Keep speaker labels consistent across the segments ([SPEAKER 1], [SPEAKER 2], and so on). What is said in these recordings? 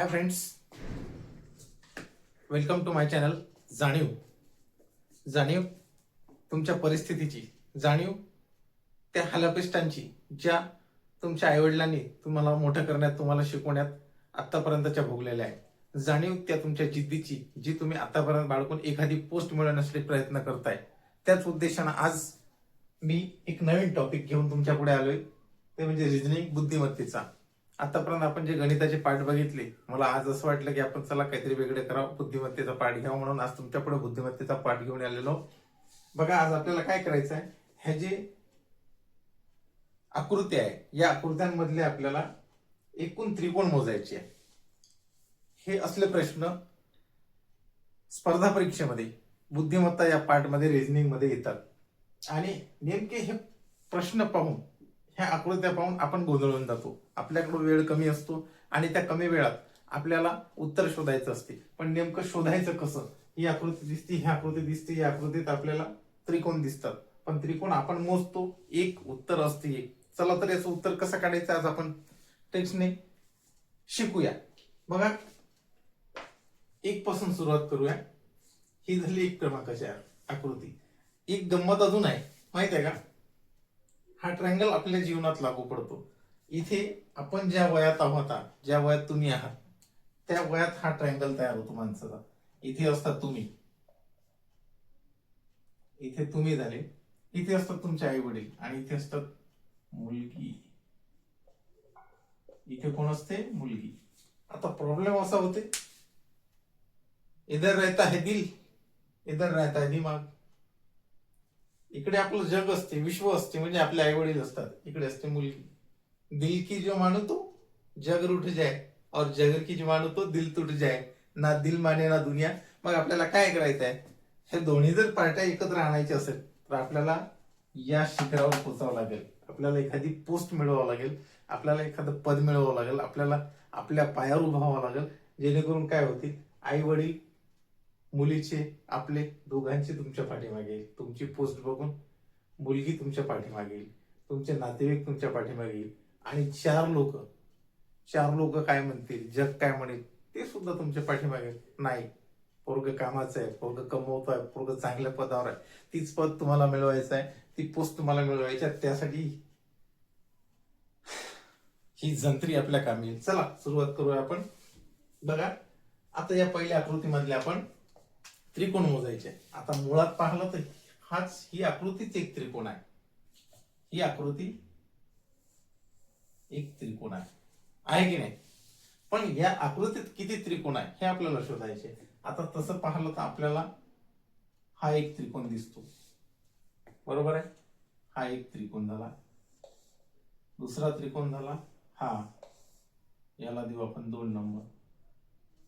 [SPEAKER 1] Hi friends welcome to my channel जाणीव जाणीव तुमच्या परिस्थितीची. जाणीव त्या हलापिष्टांची ज्या तुमच्या आईवडिलांनी तुम्हाला मोठं करण्यात तुम्हाला शिकवण्यात आत्तापर्यंतच्या भोगलेल्या आहे जाणीव त्या तुमच्या जिद्दीची जी तुम्ही आतापर्यंत बाळगून एखादी पोस्ट मिळवण्यासाठी प्रयत्न करताय. त्याच उद्देशानं आज मी एक नवीन टॉपिक घेऊन तुमच्यापुढे आलोय. ते म्हणजे रिजनिंग बुद्धिमत्तेचा. आतापर्यंत आपण जे गणिताचे पाठ बघितले मला आज असं वाटलं की आपण चला काहीतरी वेगळे करावं बुद्धिमत्तेचा पाठ घ्यावा म्हणून आज तुमच्यापुढे बुद्धिमत्तेचा पाठ घेऊन आलेलो. बघा आज आपल्याला काय करायचं आहे? ह्या जे आकृती आहे या आकृत्यांमधले आपल्याला एकूण त्रिकोण मोजायचे आहे. हे असले प्रश्न स्पर्धा परीक्षेमध्ये बुद्धिमत्ता या पाठमध्ये रिझनिंगमध्ये येतात. आणि नेमके हे प्रश्न पाहून ह्या आकृत्या पाहून आपण गोंधळून जातो. आपल्याकडे वेळ कमी असतो आणि त्या कमी वेळात आपल्याला उत्तर शोधायचं असते. पण नेमकं शोधायचं कसं? ही आकृती दिसते ही आकृती दिसते या आकृतीत आपल्याला त्रिकोण दिसतात. पण त्रिकोण आपण मोजतो एक उत्तर असते एक. चला तर याचं उत्तर कसं काढायचं आज आपण? टेक्स्टने शिकूया. बघा एक पासून सुरुवात करूया. ही झाली एक क्रमांकाची आकृती. एक गंमत अजून आहे. माहीत आहे का? हा ट्रँगल आपल्या जीवनात लागू पडतो. इथे आपण ज्या वयात आहोत ज्या वयात तुम्ही आहात त्या वयात हा ट्रँगल तयार होतो माणसाचा. इथे असतात तुम्ही. इथे तुम्ही झाले. इथे असतात तुमचे आई वडील आणि इथे असतात मुलगी. इथे कोण असते? मुलगी. आता प्रॉब्लेम असा होते इधर रहता है दिल इधर रहता है दिमाग. इकडे आपलं जग असते विश्व असते म्हणजे आपले आई वडील असतात. इकडे असते मुलगी. दिल की जो मानो तो जग रुठ जाय. और जग की जो मानो तो दिल तुट जाय. ना दिल माने ना दुनिया. मग आपल्याला काय करायचं आहे? हे दोन्ही जर पार्ट्या एकत्र आणायच्या असेल तर आपल्याला या शिखरावर पोचावं लागेल. आपल्याला एखादी पोस्ट मिळवावं लागेल. आपल्याला एखादं पद मिळवावं लागेल. आपल्याला आपल्या पायावर उभावं लागेल. जेणेकरून काय होतील? आई वडील मुलीचे आपले दोघांचे तुमच्या पाठीमागे. येईल तुमची पोस्ट बघून मुलगी तुमच्या पाठीमागे. येईल तुमचे नातेवाईक तुमच्या पाठीमागे. येईल आणि चार लोक चार लोक काय म्हणतील जग काय म्हणेल ते सुद्धा तुमच्या पाठीमागे नाही. पोरग कामाचं आहे पोरग कमवतोय पोरग चांगल्या पदावर आहे. तीच पद तुम्हाला मिळवायचं आहे ती पोस्ट तुम्हाला मिळवायची आहे त्यासाठी ही जंत्री आपल्या कामी येईल. चला सुरुवात करूया आपण. बघा आता या पहिल्या आकृतीमधल्या आपण त्रिकोण मोजायचे. आता मुळात पाहिलं तर हाच ही आकृतीच एक त्रिकोण आहे. ही आकृती एक त्रिकोण आहे. आहे की नाही? पण या आकृतीत किती त्रिकोण आहे हे आपल्याला शोधायचे. आता तसं पाहिलं तर आपल्याला हा एक त्रिकोण दिसतो. बरोबर आहे? हा एक त्रिकोण झाला. दुसरा त्रिकोण झाला. हा. याला देऊ आपण दोन नंबर.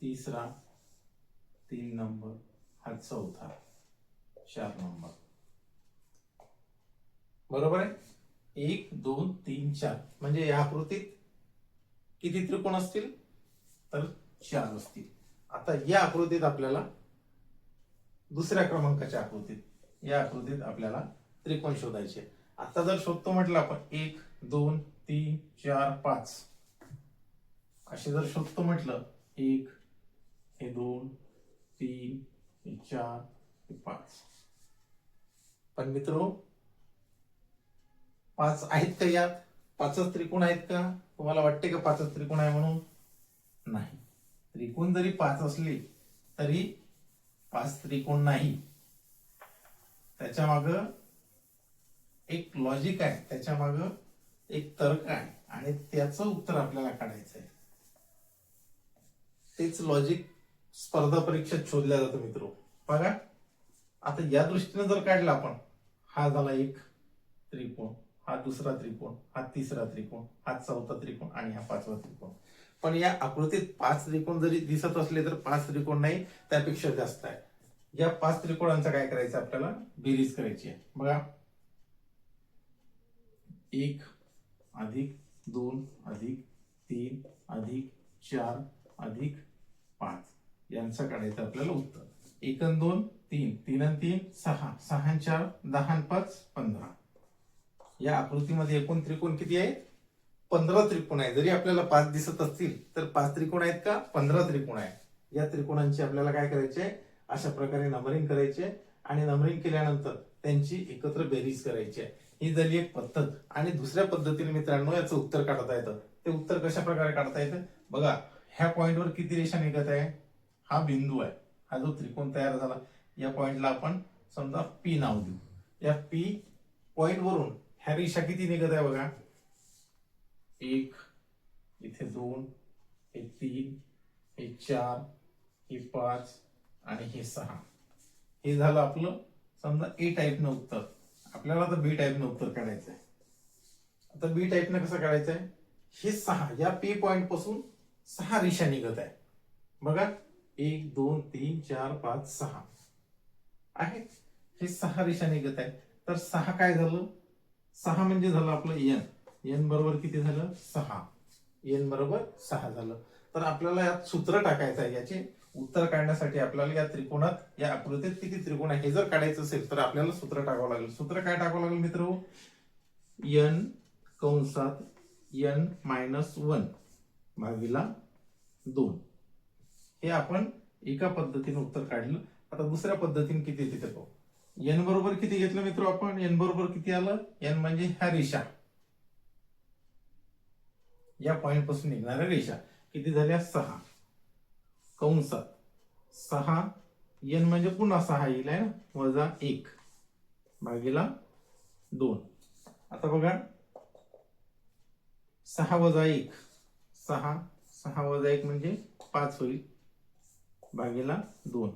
[SPEAKER 1] तिसरा तीन नंबर. हा चौथा चार नंबर. बरोबर आहे? एक दोन तीन चार. म्हणजे या आकृतीत किती त्रिकोण असतील? तर चार असतील. आता या आकृतीत आपल्याला दुसऱ्या क्रमांकाच्या आकृतीत या आकृतीत आपल्याला त्रिकोण शोधायचे. आता जर शोधतो म्हटलं आपण एक दोन तीन चार पाच. असे जर शोधतो म्हटलं एक हे दोन तीन हे चार हे पाच पण मित्र पाच आहेत का यात? पाचच त्रिकोण आहेत का? तुम्हाला वाटते का पाचच त्रिकोण आहे म्हणून? नाही. त्रिकोण जरी पाच असले तरी पाच त्रिकोण नाही. त्याच्या माग एक लॉजिक आहे. त्याच्या माग एक तर्क आहे. आणि त्याचं उत्तर आपल्याला काढायचं आहे तेच लॉजिक स्पर्धा परीक्षेत शोधल्या जातं मित्र. बघा. आता या दृष्टीने जर काढला आपण हा झाला एक त्रिकोण हा दुसरा त्रिकोण हा तिसरा त्रिकोण हा चौथा त्रिकोण आणि हा पाचवा त्रिकोण. पण या आकृतीत पाच त्रिकोण जरी दिसत असले तर पाच त्रिकोण नाही त्यापेक्षा जास्त आहे. या पाच त्रिकोणांचा काय करायचं आपल्याला? बेरीज करायची आहे. बघा. एक अधिक दोन अधिक तीन अधिक चार अधिक पाच. यांचं काढायचं आपल्याला उत्तर. एक दोन तीन. तीन आणि तीन सहा. सहा चार दहा पाच पंधरा. या आकृतीमध्ये एकूण त्रिकोण किती आहेत पंधरा त्रिकोण आहे. जरी आपल्याला पाच दिसत असतील तर पाच त्रिकोण आहेत का? पंधरा त्रिकोण आहे या त्रिकोणांची आपल्याला काय करायचे? अशा प्रकारे नंबरिंग करायचे आणि नंबरिंग केल्यानंतर त्यांची एकत्र बेरीज करायची आहे. ही झाली एक पद्धत. आणि दुसऱ्या पद्धतीने मित्रांनो याचं उत्तर काढता येतं. ते उत्तर कशा प्रकारे काढता येतं? बघा ह्या पॉइंटवर किती रेषा निघत आहे? हा बिंदू आहे. हा जो त्रिकोण तयार झाला या पॉइंटला आपण समजा पी नाव देऊ. या पी पॉइंट वरून ह्या रेषा किती निघत आहे बघा? एक इथे दोन हे तीन हे चार हे पाच आणि हे सहा. हे झालं आपलं समजा ए टाईपनं उत्तर. आपल्याला आता बी टाईपनं उत्तर काढायचं आहे आता बी टाईपनं कसं काढायचं आहे हे सहा या पी पॉइंटपासून सहा रेषा निघत आहे. बघा एक दोन तीन चार पाच सहा. आहे? हे सहा रेषा निघत आहे तर सहा काय झालं? सहा म्हणजे झालं आपलं एन एन बरोबर किती झालं? सहा. एन बरोबर सहा झालं. तर आपल्याला यात सूत्र टाकायचं आहे याचे. उत्तर काढण्यासाठी आपल्याला या त्रिकोणात या आकृतीत किती त्रिकोण आहे हे जर काढायचं असेल तर आपल्याला सूत्र टाकावं लागेल. सूत्र काय टाकावं लागेल मित्र? एन कंसात एन मायनस वन भागीला दोन. हे आपण एका पद्धतीने उत्तर काढलं. आता दुसऱ्या पद्धतीने किती येते ते पाहू. एन बरोबर किती घेतलं मित्र आपण? एन बरोबर किती आलं? एन म्हणजे ह्या रेषा. या पॉइंटपासून निघणाऱ्या रेषा. किती झाल्या? सहा. कंसात सहा. एन म्हणजे पुन्हा सहा येईल आहे ना? वजा एक. भागीला दोन. आता बघा. सहा वजा एक. सहा. सहा वजा एक म्हणजे पाच होईल. भागीला दोन.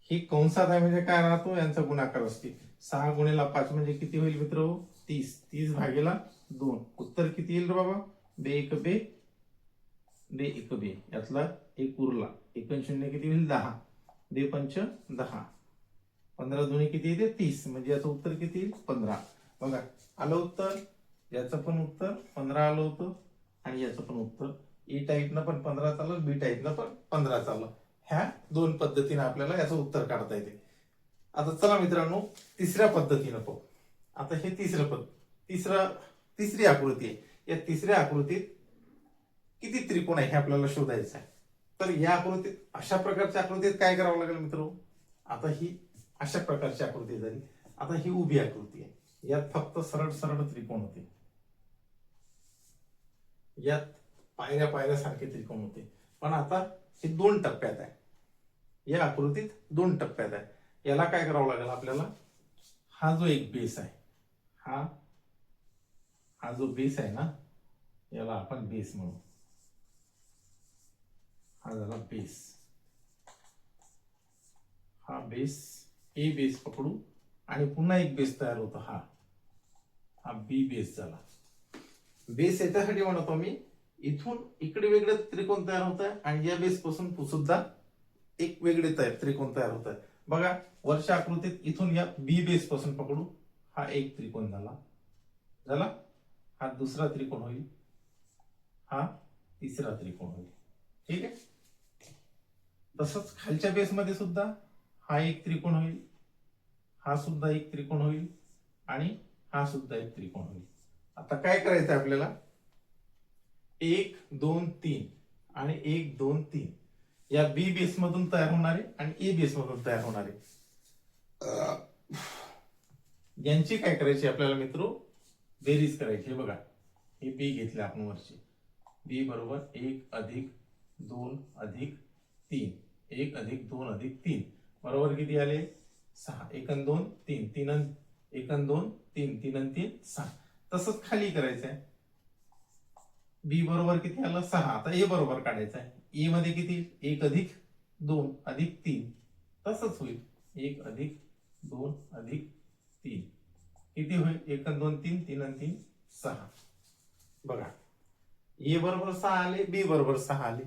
[SPEAKER 1] ही कंसात आहे म्हणजे काय राहतो यांचा गुणाकार असते. सहा गुणेला पाच म्हणजे किती होईल मित्र हो? तीस. तीस भागीला दोन. उत्तर किती येईल रे बाबा? बे एक बे. बे एक बे. यातला एक उरला. एक शून्य किती होईल? दहा. बे पंच दहा. पंधरा दोन्ही किती येते? तीस. म्हणजे याचं उत्तर किती येईल? पंधरा. बघा. आलं उत्तर? याचं पण उत्तर? पंधरा आलं होतं. आणि याचं पण उत्तर? ए टाईपनं पण पंधरा चाललं बी टाईपनं पण पंधरा चाललं. ह्या दोन पद्धतीने आपल्याला याचं उत्तर काढता येते. आता चला मित्रांनो तिसऱ्या पद्धतीनं पाहू. आता हे तिसरं पद तिसरं तिसरी आकृती आहे. या तिसऱ्या आकृतीत किती त्रिकोण आहे हे आपल्याला शोधायचं आहे. तर या आकृतीत अशा प्रकारच्या आकृतीत काय करावं लागेल मित्र आता ही अशा प्रकारची आकृती झाली आता ही उभी आकृती आहे. यात फक्त सरळ सरळ त्रिकोण होते. यात पायऱ्या पायऱ्यासारखे त्रिकोण होते. पण आता हे दोन टप्प्यात आहे. या आकृतीत दोन टप्प्यात आहे. याला काय करावं लागेल आपल्याला? हा जो एक बेस आहे हा हा जो बेस आहे ना याला आपण बेस म्हणू. हा झाला बेस हा बेस ए बेस पकडू आणि पुन्हा एक बेस तयार होतो हा. हा बी बेस झाला. बेस याच्यासाठी म्हणतो मी इथून इकडे वेगळे त्रिकोण तयार होत आहे आणि या बेस पासून सुद्धा एक वेगळे तयार त्रिकोण तयार होत आहे बघा वरच्या आकृतीत इथून या बी बेस पासून पकडू. हा एक त्रिकोण झाला. झाला? हा दुसरा त्रिकोण होईल. हा तिसरा त्रिकोण होईल. ठीक आहे? तसंच खालच्या बेसमध्ये सुद्धा हा एक त्रिकोण होईल. हा सुद्धा एक त्रिकोण होईल आणि हा सुद्धा एक त्रिकोण होईल. आता काय करायचं आपल्याला? एक दोन तीन. आणि एक दोन तीन. या बी बेस मधून तयार होणारे आणि ए बेस मधून तयार होणारे. यांची काय करायची आपल्याला मित्र? बेरीज करायची. हे बघा. हे बी घेतले आपण वरची. बी बरोबर एक अधिक दोन अधिक तीन. एक अधिक दोन अधिक तीन. बरोबर किती आले? सहा. एकन दोन तीन. तीन एकन दोन तीन. तीन तीन सहा. तसंच खाली करायचं आहे बी बरोबर किती आलं? सहा. आता ए बरोबर काढायचं आहे. ए मध्ये किती? एक अधिक दोन अधिक तीन. तसंच होईल. एक अधिक दोन अधिक तीन. किती होईल? एक दोन तीन तीन आणि तीन सहा. बघा. ए बरोबर सहा आले बी बरोबर सहा आले.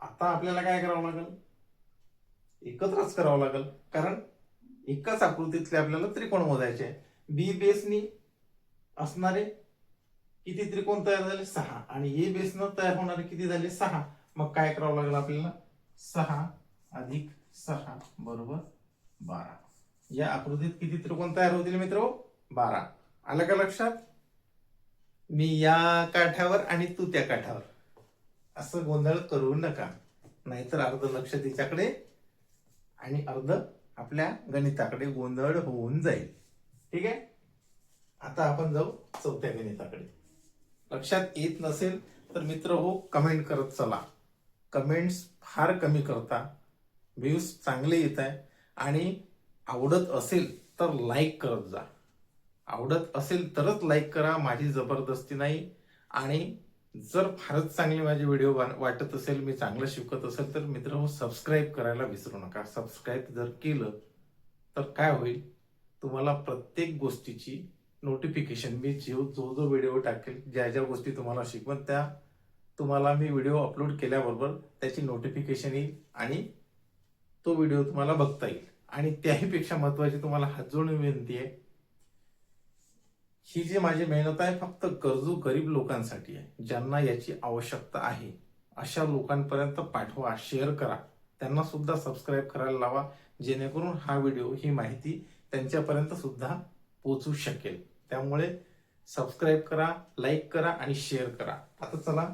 [SPEAKER 1] आता आपल्याला काय करावं लागेल? एकत्रच करावं लागेल. कारण एकाच आकृतीतले आपल्याला त्रिकोण मोजायचे आहे. बी बेसनी असणारे किती त्रिकोण तयार झाले? सहा. आणि ए बेसनं तयार होणारे किती झाले? सहा. मग काय करावं लागेल आपल्याला? सहा अधिक सहा बरोबर बारा. या आकृतीत किती त्रिकोण तयार होतील मित्र हो? बारा. आलं का लक्षात? मी या काठावर आणि तू त्या काठावर. असं गोंधळ करू नका. नाहीतर अर्ध लक्ष तिच्याकडे आणि अर्ध आपल्या गणिताकडे गोंधळ होऊन जाईल. ठीक आहे? आता आपण जाऊ चौथ्या गणिताकडे. लक्षात येत नसेल तर मित्र हो कमेंट करत चला. कमेंट्स फार कमी करता. व्ह्यूज चांगले येत आहे. आणि आवडत असेल तर लाईक करत जा. आवडत असेल तरच लाईक करा माझी जबरदस्ती नाही. आणि जर फारच चांगले माझे व्हिडिओ वाटत असेल मी चांगलं शिकत असेल तर मित्र हो सबस्क्राईब करायला विसरू नका. सबस्क्राईब जर केलं तर काय होईल? तुम्हाला प्रत्येक गोष्टीची नोटिफिकेशन मी जो जो जो व्हिडिओ टाकेल ज्या ज्या गोष्टी तुम्हाला शिकवण त्या तुम्हाला मी व्हिडिओ अपलोड केल्याबरोबर त्याची नोटिफिकेशन येईल आणि तो व्हिडिओ तुम्हाला बघता येईल. आणि त्याहीपेक्षा महत्वाची तुम्हाला हात जोडून विनंती आहे ही जी माझी मेहनत आहे फक्त गरजू गरीब लोकांसाठी आहे ज्यांना याची आवश्यकता आहे अशा लोकांपर्यंत पाठवा शेअर करा. त्यांना सुद्धा सबस्क्राईब करायला लावा जेणेकरून हा व्हिडिओ ही माहिती त्यांच्यापर्यंत सुद्धा पोचू शकेल. त्यामुळे सबस्क्राईब करा लाईक करा आणि शेअर करा. आता चला